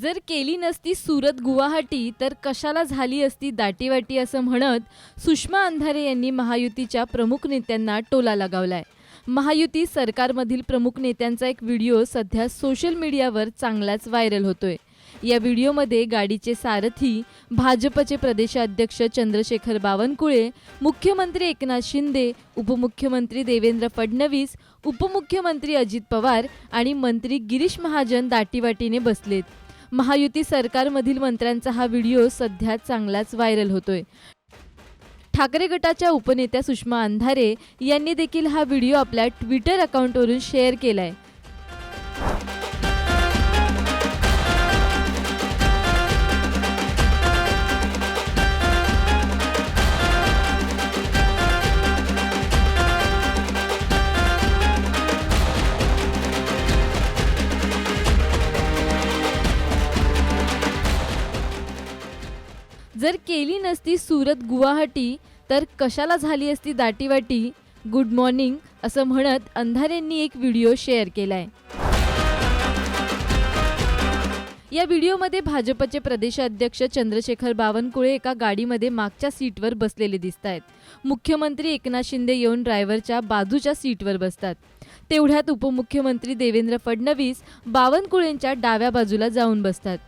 जर केली नसती सुरत गुवाहाटी तर कशाला झाली असती दाटीवाटी असं म्हणत सुषमा अंधारे यांनी महायुतीच्या प्रमुख नेत्यांना टोला लगावलाय. महायुती सरकारमधील प्रमुख नेत्यांचा एक व्हिडिओ सध्या सोशल मीडियावर चांगलाच व्हायरल होतोय. या व्हिडिओमध्ये गाडीचे सारथी भाजपचे प्रदेशाध्यक्ष चंद्रशेखर बावनकुळे मुख्यमंत्री एकनाथ शिंदे उपमुख्यमंत्री देवेंद्र फडणवीस उपमुख्यमंत्री अजित पवार आणि मंत्री गिरीश महाजन दाटीवाटीने बसलेत. महायुती सरकारमधील मंत्र्यांचा हा व्हिडिओ सध्या चांगलाच व्हायरल होतोय. ठाकरे गटाच्या उपनेत्या सुषमा अंधारे यांनी देखील हा व्हिडिओ आपल्या ट्विटर अकाउंटवरून शेअर केला आहे जर केली नसती सुरत गुवाहाटी तर कशाला झाली असती दाटीवाटी? गुड मॉर्निंग असं म्हणत अंधारेंनी एक व्हिडिओ शेअर केलाय. या व्हिडिओमध्ये भाजपचे प्रदेशाध्यक्ष चंद्रशेखर बावनकुळे एका गाडीमध्ये मागच्या सीटवर बसलेले दिसत आहेत मुख्यमंत्री एकनाथ शिंदे येऊन ड्रायव्हरच्या बाजूच्या सीटवर बसतात. तेवढ्यात उपमुख्यमंत्री देवेंद्र फडणवीस बावनकुळेंच्या डाव्या बाजूला जाऊन बसतात.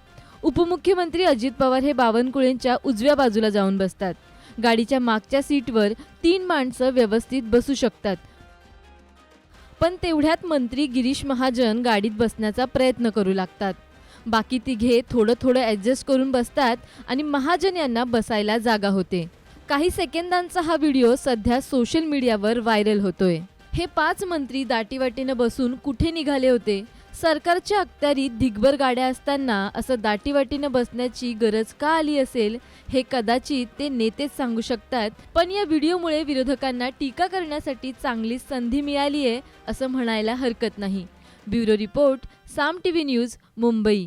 उपमुख्यमंत्री अजित पवार हे बावनकुळेंच्या उजव्या बाजूला जाऊन बसतात. गाडीच्या मागच्या सीटवर तीन माणसं व्यवस्थित बसू शकतात. पण तेवढ्यात मंत्री गिरीश महाजन गाडीत बसण्याचा प्रयत्न करू लागतात. बाकी तिघे थोडं थोडं ॲडजस्ट करून बसतात आणि महाजन यांना बसायला जागा होते. काही सेकंदांचा हा व्हिडिओ सध्या सोशल मीडियावर व्हायरल होतोय. हे पाच मंत्री दाटीवाटीनं बसून कुठे निघाले होते? सरकारच्या अखत्यारीत दिग्भर गाड्या असताना असं दाटीवाटीनं बसण्याची गरज का आली असेल हे कदाचित ते नेतेच सांगू शकतात. पण या व्हिडिओमुळे विरोधकांना टीका करण्यासाठी चांगली संधी मिळाली आहे असं म्हणायला हरकत नाही. Bureau report Saam TV news Mumbai.